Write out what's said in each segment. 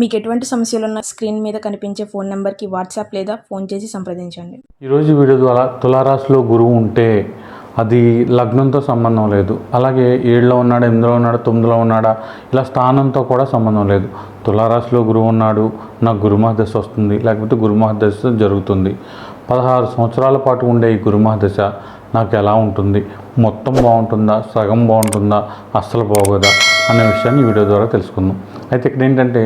మీకు ఎటువంటి సమస్యలు ఉన్న స్క్రీన్ మీద కనిపించే ఫోన్ నెంబర్కి వాట్సాప్ లేదా ఫోన్ చేసి సంప్రదించండి. ఈరోజు వీడియో ద్వారా తులారాశిలో గురువు ఉంటే అది లగ్నంతో సంబంధం లేదు. అలాగే ఏడులో ఉన్నాడా ఎనిమిదిలో ఉన్నాడా తొమ్మిదిలో ఉన్నాడా ఇలా స్థానంతో కూడా సంబంధం లేదు. తులారాశిలో గురువు ఉన్నాడు నాకు గురుమహదశ వస్తుంది లేకపోతే గురుమహదశ జరుగుతుంది. పదహారు సంవత్సరాల పాటు ఉండే ఈ గురుమహదశ నాకు ఎలా ఉంటుంది? మొత్తం బాగుంటుందా? సగం బాగుంటుందా? అస్సలు బాగోదా అనే విషయాన్ని వీడియో ద్వారా తెలుసుకుందాం. అయితే ఇక్కడ ఏంటంటే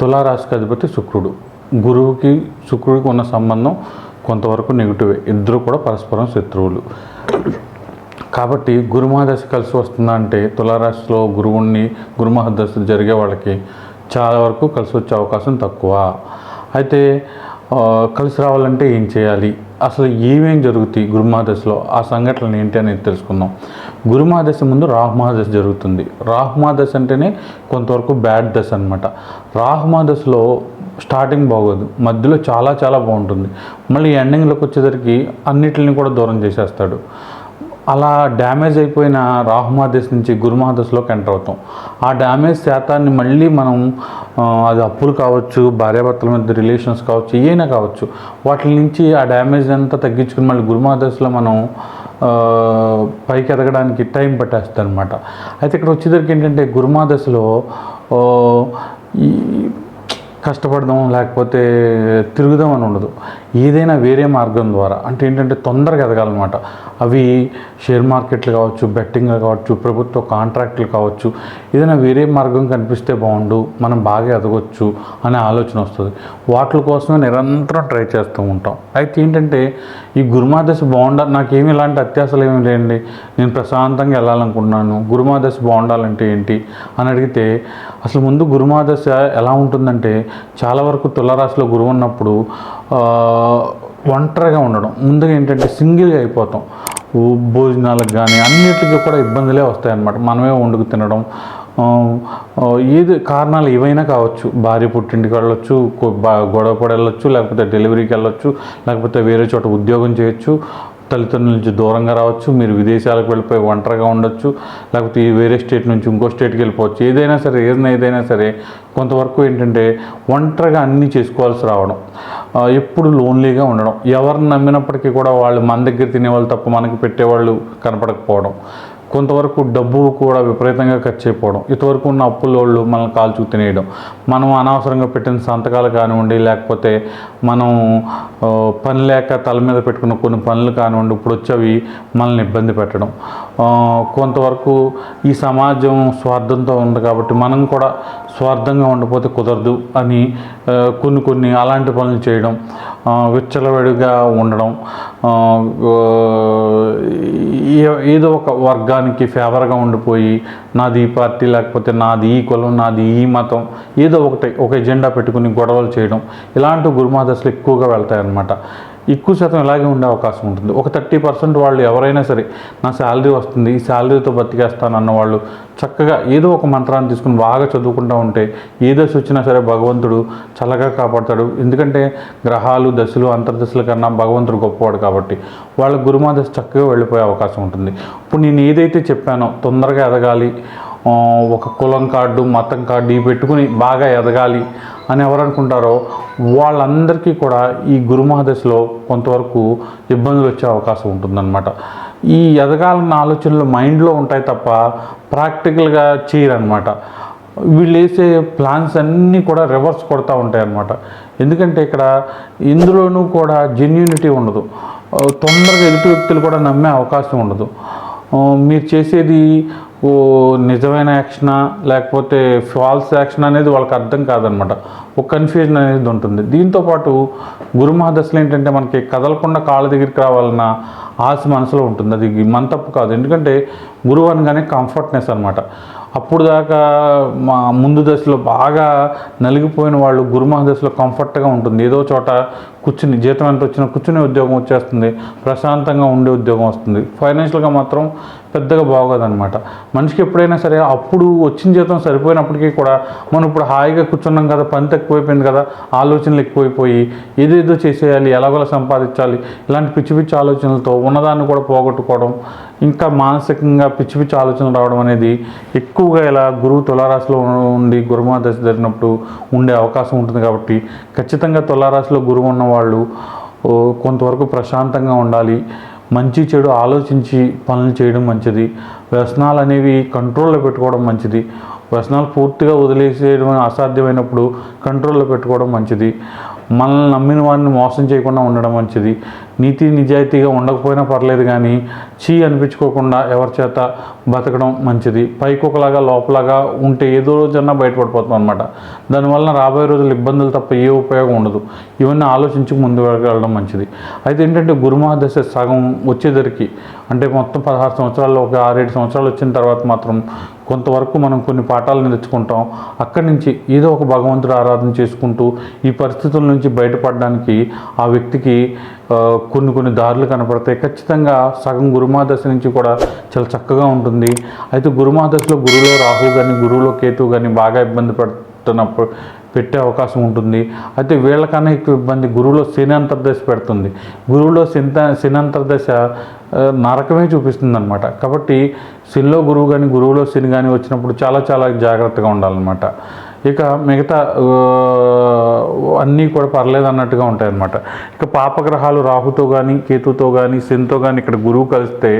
తులారాశికి అధిపతి శుక్రుడు. గురువుకి శుక్రుడికి ఉన్న సంబంధం కొంతవరకు నెగిటివే. ఇద్దరు కూడా పరస్పరం శత్రువులు. కాబట్టి గురుమహాదశ కలిసి వస్తుందా అంటే తులారాశిలో గురువుని గురుమహాదశ జరిగే వాళ్ళకి చాలా వరకు కలిసి వచ్చే అవకాశం తక్కువ. అయితే కలిసి రావాలంటే ఏం చేయాలి? అసలు ఏమేం జరుగుతాయి గురుమాదశలో ఆ సంఘటనలు ఏంటి అనేది తెలుసుకుందాం. గురుమాదశ ముందు రాహుమాదశ జరుగుతుంది. రాహుమాదశ అంటేనే కొంతవరకు బ్యాడ్ దశ అనమాట రాహుమాదశలో స్టార్టింగ్ బాగోదు. మధ్యలో చాలా చాలా బాగుంటుంది. మళ్ళీ ఎండింగ్లోకి వచ్చేసరికి అన్నిటిని కూడా దూరం చేసేస్తాడు. అలా డ్యామేజ్ అయిపోయిన రాహుమహాదశ నుంచి గురుమహాదశలోకి ఎంటర్ అవుతాం. ఆ డ్యామేజ్ శాతాన్ని మళ్ళీ మనం అది అప్పులు కావచ్చు భార్యాభర్తల మధ్య రిలేషన్స్ కావచ్చు ఏమైనా కావచ్చు వాటి నుంచి ఆ డ్యామేజ్ అంతా తగ్గించుకుని మళ్ళీ గురుమహాదశలో మనం పైకి ఎదగడానికి టైం పట్టేస్తుంది అనమాట అయితే ఇక్కడ వచ్చేసరికి ఏంటంటే గురుమాదశలో కష్టపడదాం లేకపోతే తిరుగుదాం అని ఉండదు. ఏదైనా వేరే మార్గం ద్వారా అంటే ఏంటంటే తొందరగా ఎదగాలన్నమాట. అవి షేర్ మార్కెట్లు కావచ్చు బెట్టింగ్లు కావచ్చు ప్రభుత్వ కాంట్రాక్ట్లు కావచ్చు ఏదైనా వేరే మార్గం కనిపిస్తే బాగుండు మనం బాగా ఎదగొచ్చు అనే ఆలోచన వస్తుంది. వాటి కోసమే నిరంతరం ట్రై చేస్తూ ఉంటాం. అయితే ఏంటంటే ఈ గురుమాదశ బాగుండాలి నాకేమి ఇలాంటి అత్యాసలు ఏమి లేండి. నేను ప్రశాంతంగా వెళ్ళాలనుకుంటున్నాను గురుమాదశ బాగుండాలంటే ఏంటి అని అడిగితే అసలు ముందు గురుమాదశ ఎలా ఉంటుందంటే చాలా వరకు తులరాశిలో గురువు ఉన్నప్పుడు ఒంటరిగా ఉండడం. ముందుగా ఏంటంటే సింగిల్గా అయిపోతాం. భోజనాలకు కానీ అన్నిటికీ కూడా ఇబ్బందులే వస్తాయన్నమాట. మనమే వండుకు తినడం. ఏది కారణాలు ఏవైనా కావచ్చు. భార్య పుట్టింటికి వెళ్ళొచ్చు గొడవ పడి వెళ్ళొచ్చు లేకపోతే డెలివరీకి వెళ్ళొచ్చు లేకపోతే వేరే చోట ఉద్యోగం చేయొచ్చు. తల్లిదండ్రుల నుంచి దూరంగా రావచ్చు మీరు విదేశాలకు వెళ్ళిపోయి ఒంటరిగా ఉండొచ్చు లేకపోతే ఈ వేరే స్టేట్ నుంచి ఇంకో స్టేట్కి వెళ్ళిపోవచ్చు. ఏదైనా సరే ఏదైనా ఏదైనా సరే కొంతవరకు ఏంటంటే ఒంటరిగా అన్నీ చేసుకోవాల్సి రావడం ఎప్పుడు లోన్లీగా ఉండడం. ఎవరిని నమ్మినప్పటికీ కూడా వాళ్ళు మన దగ్గర తినేవాళ్ళు తప్ప మనకి పెట్టేవాళ్ళు కనపడకపోవడం. కొంతవరకు డబ్బు కూడా విపరీతంగా ఖర్చు అయిపోవడం. ఇంతవరకు ఉన్న అప్పులోళ్ళు మనల్ని కాల్చు తినేయడం. మనం అనవసరంగా పెట్టిన సంతకాలు కానివ్వండి లేకపోతే మనం పని లేక తల మీద పెట్టుకున్న కొన్ని పనులు కానివ్వండి ఇప్పుడు వచ్చేవి మనల్ని ఇబ్బంది పెట్టడం. కొంతవరకు ఈ సమాజం స్వార్థంతో ఉంది కాబట్టి మనం కూడా స్వార్థంగా ఉండిపోతే కుదరదు అని కొన్ని కొన్ని అలాంటి పనులు చేయడం విచ్చలవిడిగా ఉండడం ఏ- ఏదో ఒక వర్గానికి ఫేవర్గా ఉండిపోయి నాది ఈ పార్టీ లేకపోతే నాది ఈ కులం నాది ఈ మతం ఏదో ఒకటి ఒక ఎజెండా పెట్టుకుని గొడవలు చేయడం ఇలాంటి గురుమాదశలు ఎక్కువగా వెళ్తాయి అన్నమాట ఎక్కువ శాతం ఇలాగే ఉండే అవకాశం ఉంటుంది. ఒక థర్టీ పర్సెంట్ వాళ్ళు ఎవరైనా సరే నా శాలరీ వస్తుంది ఈ శాలరీతో బతికేస్తాను అన్న వాళ్ళు చక్కగా ఏదో ఒక మంత్రాన్ని తీసుకుని బాగా చదువుకుంటూ ఉంటే ఏ దశ వచ్చినా సరే భగవంతుడు చల్లగా కాపాడతాడు. ఎందుకంటే గ్రహాలు దశలు అంతర్దశల కన్నా భగవంతుడు గొప్పవాడు కాబట్టి వాళ్ళ గురుమాదశ చక్కగా వెళ్ళిపోయే అవకాశం ఉంటుంది. ఇప్పుడు నేను ఏదైతే చెప్పానో తొందరగా ఎదగాలి ఒక కులం కార్డు మతం కార్డు ఇవి పెట్టుకుని బాగా ఎదగాలి అని ఎవరు అనుకుంటారో వాళ్ళందరికీ కూడా ఈ గురుమహదశలో కొంతవరకు ఇబ్బందులు వచ్చే అవకాశం ఉంటుందన్నమాట. ఈ ఎదగాలన్న ఆలోచనలు మైండ్లో ఉంటాయి తప్ప ప్రాక్టికల్గా చేయరనమాట వీళ్ళు వేసే ప్లాన్స్ అన్నీ కూడా రివర్స్ కొడతా ఉంటాయి అన్నమాట. ఎందుకంటే ఇక్కడ ఇందులోనూ కూడా జెన్యూనిటీ ఉండదు. తొందరగా ఎదుటి వ్యక్తులు కూడా నమ్మే అవకాశం ఉండదు. మీరు చేసేది నిజమైన యాక్షనా లేకపోతే ఫాల్స్ యాక్షన్ అనేది వాళ్ళకి అర్థం కాదనమాట. ఒక కన్ఫ్యూజన్ అనేది ఉంటుంది. దీంతోపాటు గురుమహాదశలు ఏంటంటే మనకి కదలకుండా కాళ్ళ దగ్గరికి రావాలన్న ఆశ మనసులో ఉంటుంది. అది మన తప్పు కాదు. ఎందుకంటే గురువు అనగానే కంఫర్ట్నెస్ అనమాట. అప్పుడు దాకా మా ముందు దశలో బాగా నలిగిపోయిన వాళ్ళు గురుమహ దశలో కంఫర్ట్గా ఉంటుంది. ఏదో చోట కూర్చుని జీతం ఎంత వచ్చినా కూర్చునే ఉద్యోగం వచ్చేస్తుంది. ప్రశాంతంగా ఉండే ఉద్యోగం వస్తుంది. ఫైనాన్షియల్గా మాత్రం పెద్దగా బాగోదన్నమాట. మనిషికి ఎప్పుడైనా సరే అప్పుడు వచ్చిన జీతం సరిపోయినప్పటికీ కూడా మనం ఇప్పుడు హాయిగా కూర్చున్నాం కదా పని తక్కువైపోయింది కదా ఆలోచనలు ఎక్కువైపోయి ఏదేదో చేసేయాలి ఎలాగోలా సంపాదించాలి ఇలాంటి పిచ్చి పిచ్చి ఆలోచనలతో ఉన్నదాన్ని కూడా పోగొట్టుకోవడం ఇంకా మానసికంగా పిచ్చి పిచ్చి ఆలోచనలు రావడం అనేది ఎక్కువగా ఇలా గురువు తులారాశిలో ఉండి గురుమా దశ జరిగినప్పుడు ఉండే అవకాశం ఉంటుంది కాబట్టి ఖచ్చితంగా తులారాశిలో గురువు ఉన్నవాళ్ళు కొంతవరకు ప్రశాంతంగా ఉండాలి. మంచి చెడు ఆలోచించి పనులు చేయడం మంచిది. వ్యసనాలు అనేవి కంట్రోల్లో పెట్టుకోవడం మంచిది. వ్యసనాలు పూర్తిగా వదిలేసేయడం అసాధ్యమైనప్పుడు కంట్రోల్లో పెట్టుకోవడం మంచిది. మనల్ని నమ్మిన వారిని మోసం చేయకుండా ఉండడం మంచిది. నీతి నిజాయితీగా ఉండకపోయినా పర్లేదు కానీ చీ అనిపించుకోకుండా ఎవరి చేత బతకడం మంచిది. పైకి ఒకలాగా లోపలగా ఉంటే ఏదో రోజన్నా బయటపడిపోతాం అనమాట దానివల్ల రాబోయే రోజులు ఇబ్బందులు తప్ప ఏ ఉపయోగం ఉండదు. ఇవన్నీ ఆలోచించి ముందు వెళ్ళడం మంచిది. అయితే ఏంటంటే గురుమహాదశ సగం వచ్చేసరికి అంటే మొత్తం పదహారు సంవత్సరాల్లో ఒక ఆరేడు సంవత్సరాలు వచ్చిన తర్వాత మాత్రం కొంతవరకు మనం కొన్ని పాఠాలు నేర్చుకుంటాం. అక్కడి నుంచి ఏదో ఒక భగవంతుడు ఆరాధన చేసుకుంటూ ఈ పరిస్థితుల నుంచి బయటపడడానికి ఆ వ్యక్తికి కొన్ని కొన్ని దారులు కనపడతాయి. ఖచ్చితంగా సగం గురుమాదశ నుంచి కూడా చాలా చక్కగా ఉంటుంది. అయితే గురుమాదశలో గురువులో రాహు కానీ గురువులో కేతు కానీ బాగా ఇబ్బంది పడుతుంది పడుతున్నప్పుడు పెట్టే అవకాశం ఉంటుంది. అయితే వీళ్ళకన్నా ఎక్కువ ఇబ్బంది గురువులో శని అంతర్దశ పెడుతుంది. గురువులో శని శని అంతర్దశ నరకమే చూపిస్తుంది అనమాట కాబట్టి శనిలో గురువు కానీ గురువులో శని కానీ వచ్చినప్పుడు చాలా చాలా జాగ్రత్తగా ఉండాలన్నమాట. ఇక మిగతా అన్నీ కూడా పర్లేదు అన్నట్టుగా ఉంటాయన్నమాట. ఇక పాపగ్రహాలు రాహుతో కానీ కేతుతో కానీ శనితో కానీ ఇక్కడ గురువు కలిస్తే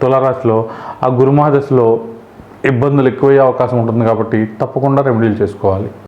తులారాశిలో ఆ గురుమహాదశలో ఇబ్బందులు ఎక్కువయ్యే అవకాశం ఉంటుంది కాబట్టి తప్పకుండా రెమెడీలు చేసుకోవాలి.